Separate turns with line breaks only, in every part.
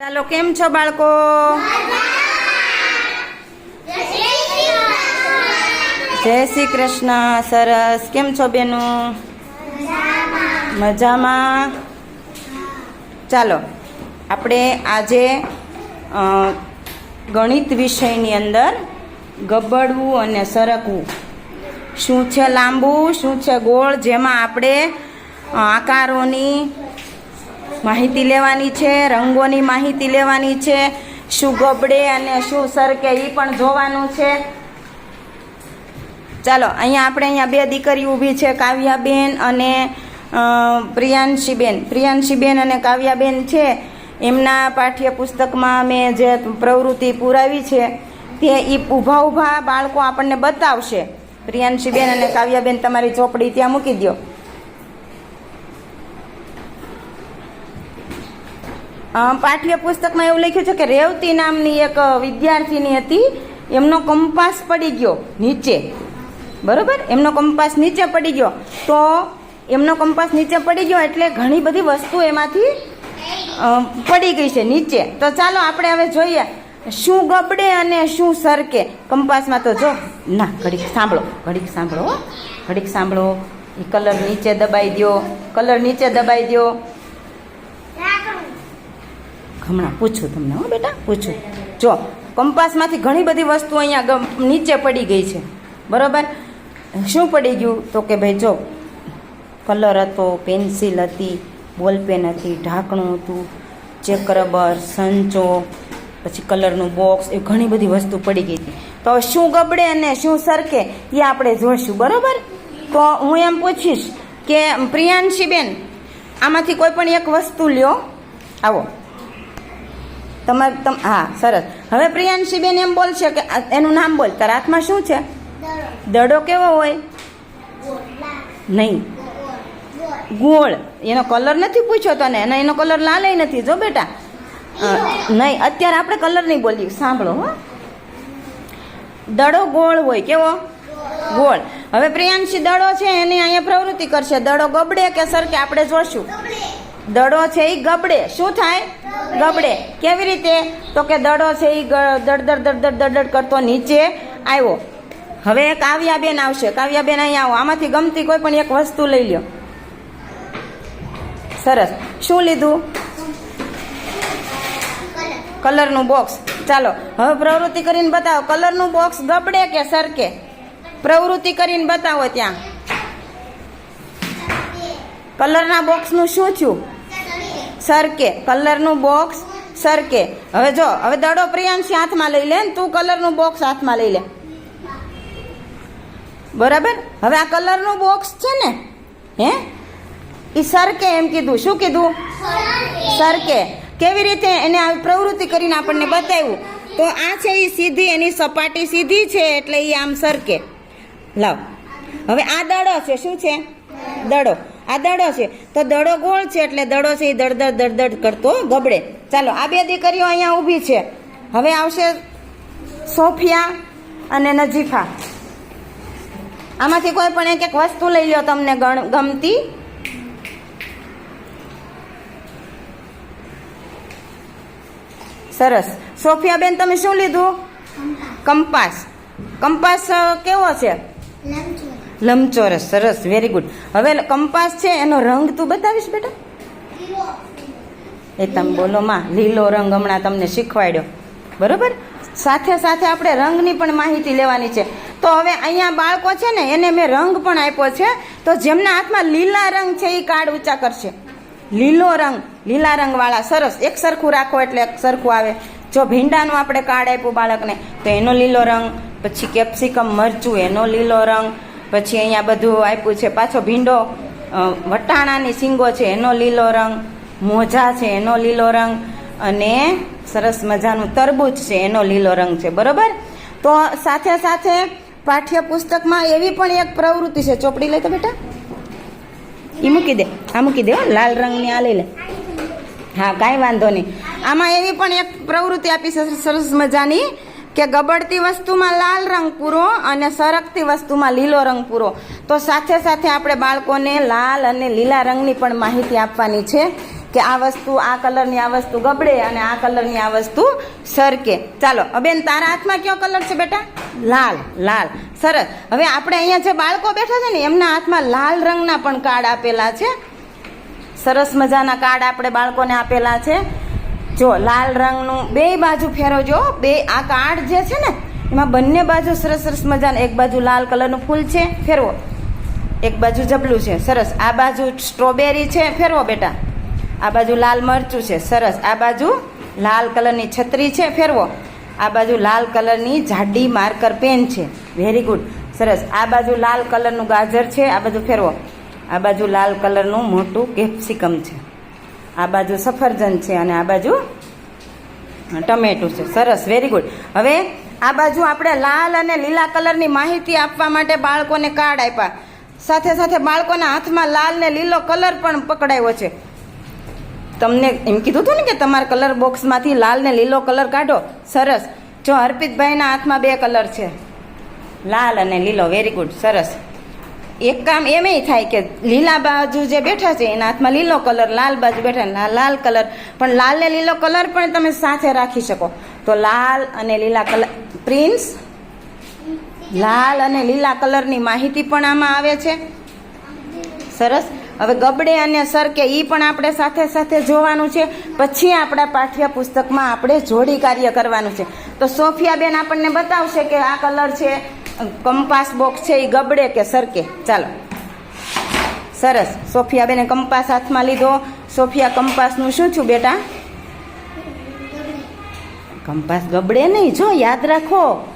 ચાલો, કેમ છો બાળકો? જય શ્રી કૃષ્ણ, સરસ. કેમ છો બેનું? મજામાં? ચાલો, આપણે આજે ગણિત વિષયની અંદર ગબડવું અને સરકવું. શું છે લાંબુ, શું છે ગોળ, જેમાં આપણે આકારોની માહિતી લેવાની છે, રંગોની માહિતી લેવાની છે, શું ગબડે અને શું સરકે એ પણ જોવાનું છે. ચાલો, અહીંયા આપણે અહીંયા બે દીકરી ઊભી છે, કાવ્યાબેન અને પ્રિયાંશીબેન. પ્રિયાંશીબેન અને કાવ્યાબેન છે. એમના પાઠ્યપુસ્તકમાં મેં જે પ્રવૃત્તિ પુરાવી છે, તે એ ઊભા ઊભા બાળકો આપણને બતાવશે. પ્રિયાંશીબેન અને કાવ્યાબેન, તમારી ચોપડી ત્યાં મૂકી દો પાઠ્યપુસ્તકમાં એવું લખ્યું છે કે રેવતી નામની એક વિદ્યાર્થીની હતી. એમનો કંપાસ પડી ગયો નીચે. બરોબર? એમનો કંપાસ નીચે પડી ગયો. તો એમનો કંપાસ નીચે પડી ગયો એટલે ઘણી બધી વસ્તુ એમાંથી પડી ગઈ છે નીચે. તો ચાલો આપણે હવે જોઈએ શું ગબડે અને શું સરકે. કંપાસમાં તો જો, ના, ઘડીક સાંભળો ઘડીક સાંભળો. ઘડીક સાંભળો. એ કલર નીચે દબાઈ દ્યો, કલર નીચે દબાઈ દ્યો. હમણાં પૂછું તમને, હો બેટા, પૂછું. જો, કંપાસમાંથી ઘણી બધી વસ્તુ અહીંયા નીચે પડી ગઈ છે. બરાબર? શું પડી ગયું? તો કે ભાઈ જો, કલર હતો, પેન્સિલ હતી, બોલપેન હતી, ઢાંકણું હતું, ચેક રબર, સંચો, પછી કલરનું બોક્સ એ ઘણી બધી વસ્તુ પડી ગઈ હતી. તો શું ગબડે અને શું સરકે, એ આપણે જોઈશું, બરાબર? તો હું એમ પૂછીશ કે, પ્રિયાંશીબેન, આમાંથી કોઈ પણ એક વસ્તુ લ્યો. આવો. તમારે તમ હા સરસ. હવે પ્રિયાંશીબેન એમ બોલશે કે એનું નામ બોલ. તારા હાથમાં શું છે? દડો કેવો હોય? નહીં. ગોળ. એનો કલર નથી પૂછ્યો તને? અને એનો કલર લાલ નથી જો બેટા. નહીં અત્યારે આપણે કલર નહીં બોલ્યું સાંભળો હો. દડો ગોળ હોય. કેવો? ગોળ. હવે પ્રિયાંશી દડો છે એની અહીંયા પ્રવૃત્તિ કરશે. દડો ગબડે કે સર કે આપણે જોશું? દડો છે એ ગબડે. શું થાય? ગબડે. કેવી રીતે? તો કે દડો છે એ દડદડ દડદડ દડદડ કરતો નીચે આવ્યો. હવે કાવ્યાબેન આવશે. કાવ્યાબેન અહીંયા આવો. આમાંથી ગમતી કોઈ પણ એક વસ્તુ લઈ લ્યો. સરસ. શું લીધું? કલરનું બોક્સ. ચાલો. હવે પ્રવૃત્તિ કરીને બતાવો. કલરનું બોક્સ ગબડે કે સરકે? પ્રવૃત્તિ કરીને બતાવો ત્યાં. કલરના બોક્સનું શું થયું? સરકે, કલરનું બોક્સ સરકે. હવે જો, હવે દડો પ્રિયાંશી હાથમાં લઈ લે તું કલરનું બોક્સ હાથમાં લઈ લે. બરાબર? હવે આ કલરનું બોક્સ છે ને, હે? એ સરકે એમ કીધું. શું કીધું? સરકે. કેવી રીતે એને આવી પ્રવૃત્તિ કરીને આપણને બતાવ્યું? તો આ છે એ સીધી, એની સપાટી સીધી છે એટલે એ આમ સરકે. લાવ. હવે આ દડો છે, શું છે? દડો. આ દડો છે. તો દડો ગોળ છે એટલે દડો છે એ દળદળ દળદળ કરતો ગબડે. ચાલો, આ બે દીકરીઓ અહીંયા ઊભી છે. હવે આવશે સોફિયા અને નજીફા. આમાંથી કોઈ પણ એક એક વસ્તુ લઈ લો તમને ગણ- ગમતી. સરસ. સોફિયાબેન, તમે શું લીધું? કંપાસ. કંપાસ કેવો છે? લંબચોરસ સરસ વેરી ગુડ હવે કંપાસ છે એનો રંગ તું બતાવીશ બેટા? એ તમે બોલો માં લીલો રંગ હમણાં તમને શીખવાડ્યો. બરોબર? સાથે સાથે આપણે રંગની પણ માહિતી લેવાની છે. તો હવે અહીંયા બાળકો છે ને એને મેં રંગ પણ આપ્યો છે. તો જેમના હાથમાં લીલા રંગ છે એ કાર્ડ ઊંચા કરશે. લીલો રંગ લીલા રંગવાળા સરસ. એક સરખું રાખો એટલે એક સરખું આવે. જો ભીંડાનું આપણે કાર્ડ આપ્યું બાળકને તો એનો લીલો રંગ પછી કેપ્સિકમ મરચું એનો લીલો રંગ પછી અહીંયા બધું આપ્યું છે. પાછો ભીંડો વટાણાની શીંગો છે, એનો લીલો રંગ, મોજા છે, એનો લીલો રંગ અને સરસ મજાનું તરબૂચ છે, એનો લીલો રંગ છે. બરોબર? તો સાથે સાથે પાઠ્યપુસ્તકમાં એવી પણ એક પ્રવૃત્તિ છે. ચોપડી લે તો બેટા? એ મૂકી દે. આ મૂકી દે લાલ રંગની આ લઈ લે. હા, કાંઈ વાંધો નહીં. આમાં એવી પણ એક પ્રવૃત્તિ આપી છે. સરસ મજાની. કે ગબડતી વસ્તુમાં લાલ રંગ પૂરો અને સરકતી વસ્તુમાં લીલો રંગ પૂરો. તો સાથે સાથે આપણે બાળકોને લાલ અને લીલા રંગની પણ માહિતી આપવાની છે કે આ વસ્તુ, આ કલરની આ વસ્તુ ગબડે અને આ કલરની આ વસ્તુ સરકે. ચાલો અબેન તારા હાથમાં કયો કલર છે બેટા? લાલ લાલ. સરસ. હવે આપણે અહીંયા જે બાળકો બેઠા છે ને, એમના હાથમાં લાલ રંગના પણ કાર્ડ આપેલા છે. સરસ મજાના કાર્ડ આપણે બાળકોને આપેલા છે. જો, લાલ રંગનું બે બાજુ ફેરવજો. બે, આ કાર્ડ જે છે ને, એમાં બંને બાજુ સરસ સરસ મજાનું, એક બાજુ લાલ કલરનું ફૂલ છે, ફેરવો. એક બાજુ જબલું છે, સરસ. આ બાજુ સ્ટ્રોબેરી છે, ફેરવો બેટા. આ બાજુ લાલ મરચું છે, સરસ. આ બાજુ લાલ કલરની છત્રી છે, ફેરવો. આ બાજુ લાલ કલરની જાડી માર્કર પેન છે વેરી ગુડ સરસ. આ બાજુ લાલ કલરનું ગાજર છે, આ બાજુ ફેરવો. આ બાજુ લાલ કલરનું મોટું કેપ્સિકમ છે. આ બાજુ સફરજન છે અને આ બાજુ ટમેટું છે. સરસ વેરી ગુડ હવે આ બાજુ આપણે લાલ અને લીલા કલરની માહિતી આપવા માટે બાળકોને કાર્ડ આપ્યા. સાથે સાથે બાળકોના હાથમાં લાલ ને લીલો કલર પણ પકડાયો છે. તમને એમ કીધું હતું ને કે તમારા કલર બોક્સમાંથી લાલ ને લીલો કલર કાઢો? સરસ. જો હર્પિતભાઈના હાથમાં બે કલર છે. લાલ અને લીલો વેરી ગુડ સરસ. એક કામ એમ થાય કે લીલા બાજુ જે બેઠા છે, એના હાથમાં લીલો કલર, લાલ બાજુ બેઠા લાલ કલર, પણ લાલ ને લીલો કલર પણ તમે સાથે રાખી શકો. તો લાલ અને લીલા કલર, પ્રિન્સ? લાલ અને લીલા કલરની માહિતી પણ આમાં આવે છે. સરસ. હવે ગબડે અને સરકે એ પણ આપણે સાથે સાથે જોવાનું છે. પછી આપણા પાઠ્ય પુસ્તકમાં આપણે જોડી કાર્ય કરવાનું છે. તો સોફિયાબેન આપણને બતાવશે કે આ કલર છે કંપાસ બોક્સ છે એ ગબડે કે સરકે? ચાલો. સરસ. સોફિયાબેને કંપાસ હાથમાં લીધો. સોફિયા કંપાસનું શું થયું બેટા? કંપાસ ગબડે નહીં. જો, યાદ રાખો.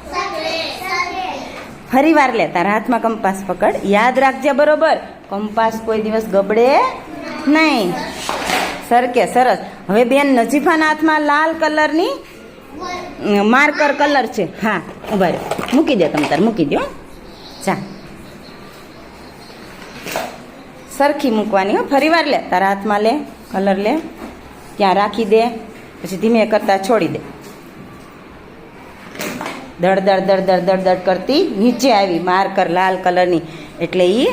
ફરી વાર લે, તારા હાથમાં કંપાસ પકડ. યાદ રાખજે બરોબર. કંપાસ કોઈ દિવસ ગબડે નહીં. સરકે, સરસ. હવે બેન નજીફાના હાથમાં લાલ કલરની માર્કર કલર છે. હા, ઊભા મૂકી દે તમ તાર, મૂકી દો ચા સરખી મૂકવાની હો. ફરી વાર લે. તારા હાથમાં લે, કલર લે. ત્યાં રાખી દે. પછી ધીમે કરતા છોડી દે. દડ દડ દડ દડ દડ દડ કરતી નીચે આવી. માર્કર લાલ કલરની. એટલે એ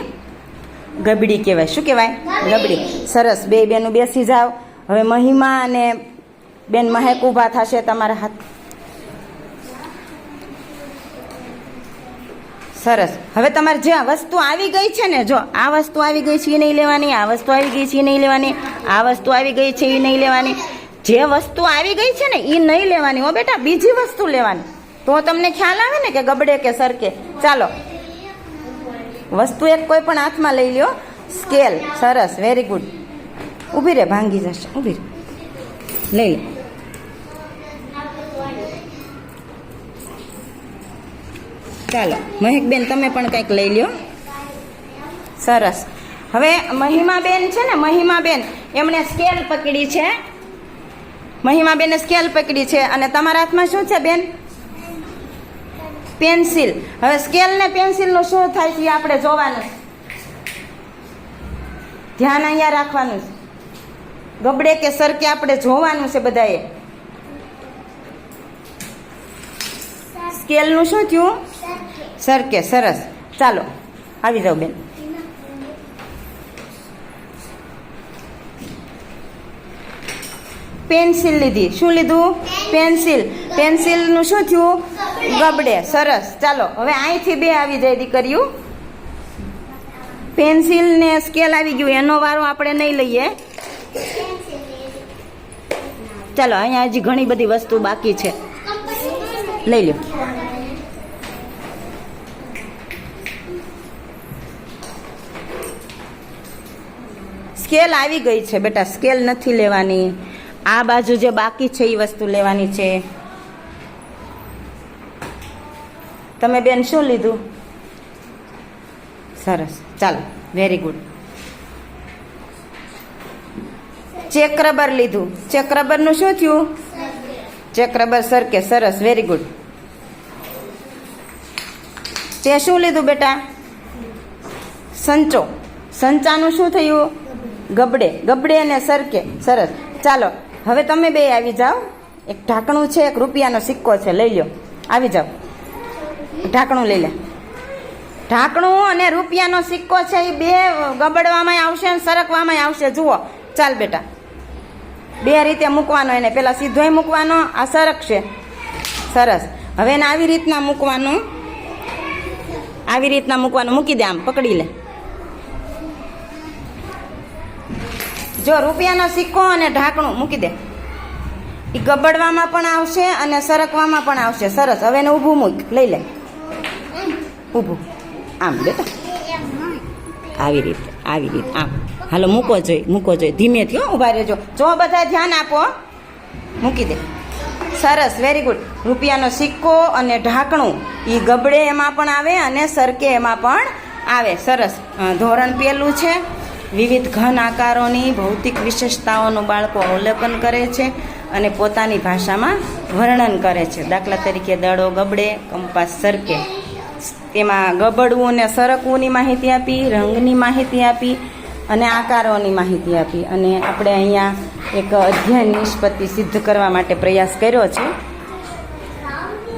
ગબડી કહેવાય. શું કહેવાય? ગબડી. સરસ. બે બેનું બેસી જાઓ. હવે મહિમા અને બેન મહેક ઊભા થશે તમારા હાથ. સરસ. હવે તમારે જે વસ્તુ આવી ગઈ છે ને, જો, આ વસ્તુ આવી ગઈ છે એ નહીં લેવાની, આ વસ્તુ આવી ગઈ છે એ નહીં લેવાની, આ વસ્તુ આવી ગઈ છે એ નહીં લેવાની. જે વસ્તુ આવી ગઈ છે ને, એ નહીં લેવાની હો બેટા, બીજી વસ્તુ લેવાની. તો તમને ખ્યાલ આવે ને કે ગબડે કે સરકે? ચાલો. વસ્તુ એક કોઈ પણ હાથમાં લઈ લ્યો. સ્કેલ. સરસ. Very good. ઊભી રે, ભાંગી જશે. ઊભી રે. લઈ ચાલો, મહેકબેન, તમે પણ કંઈક લઈ લ્યો. સરસ. હવે મહિમાબેન છે ને, મહિમાબેન, એમણે સ્કેલ પકડી છે. મહિમાબેને સ્કેલ પકડી છે. અને તમારા હાથમાં શું છે, બેન? પેન્સિલ. હવે સ્કેલ ને પેન્સિલનું શું થાય છે આપણે જોવાનું ધ્યાન અહીંયા રાખવાનું છે. ગબડે કે સરકે આપણે જોવાનું છે બધાએ. સ્કેલનું શું થયું? સરકે સરસ. ચાલો, આવી જાઓ બેન. પેન્સિલ લીધી. શું લીધું? પેન્સિલ. પેન્સિલનું શું થયું? ગબડે. સરસ. ચાલો, હવે અહીંથી બે આવી જાય દીકરીઓ. પેન્સિલ ને સ્કેલ આવી ગયું. એનો વારો આપણે નહીં લઈએ. ચાલો, અહીંયા હજી ઘણી બધી વસ્તુ બાકી છે. લઈ લો સ્કેલ આવી ગઈ છે બેટા, સ્કેલ નથી લેવાની. આ બાજુ જે બાકી છે એ વસ્તુ લેવાની છે. તમે બેન શું લીધું? સરસ, ચાલો વેરી ગુડ ચેક રબર લીધું. ચેક રબરનું શું થયું? ચેક રબર સરકે, સરસ વેરી ગુડ તે શું લીધું બેટા? સંચો. સંચાનું શું થયું? ગબડે ગબડે અને સરકે, સરસ. ચાલો, હવે તમે બે આવી જાઓ. એક ઢાંકણું છે, એક રૂપિયાનો સિક્કો છે, લઈ લો આવી જાઓ. ઢાંકણું લઈ લે. ઢાંકણું અને રૂપિયાનો સિક્કો છે એ બે ગબડવામાં આવશે અને સરકવામાં આવશે. જુઓ. ચાલ બેટા. બે રીતે મૂકવાનો એને. પેલા સીધોય મૂકવાનો, આ સરકશે. સરસ. હવે એને આવી રીતના મૂકવાનું. આવી રીતના મૂકવાનું. મૂકી દે આમ, પકડી લે. જો રૂપિયાનો સિક્કો અને ઢાંકણું મૂકી દે. એ ગબડવામાં પણ આવશે અને સરકવામાં પણ આવશે. સરસ. હવે એને ઊભું મૂક. લઈ લે. ઊભું. આમ, બેટા. આવી રીતે આવી રીતે. આમ. હાલો, મૂકો જોઈએ મૂકો જોઈએ ધીમેથી હો ઊભા રહેજો. જો બધા ધ્યાન આપો, મૂકી દે. સરસ. વેરી ગુડ રૂપિયાનો સિક્કો અને ઢાંકણું એ ગબડે એમાં પણ આવે અને સરકે એમાં પણ આવે. સરસ. ધોરણ પેલું છે. વિવિધ ઘન આકારોની ભૌતિક વિશેષતાઓનું બાળકો અવલોકન કરે છે અને પોતાની ભાષામાં વર્ણન કરે છે. દાખલા તરીકે દડો, ગબડે, કંપાસ, સરકે. તેમાં ગબડવું અને સરકવુંની માહિતી આપી, રંગની માહિતી આપી અને આકારોની માહિતી આપી. અને આપણે અહીંયા એક અધ્યયન નિષ્પત્તિ સિદ્ધ કરવા માટે પ્રયાસ કર્યો છે.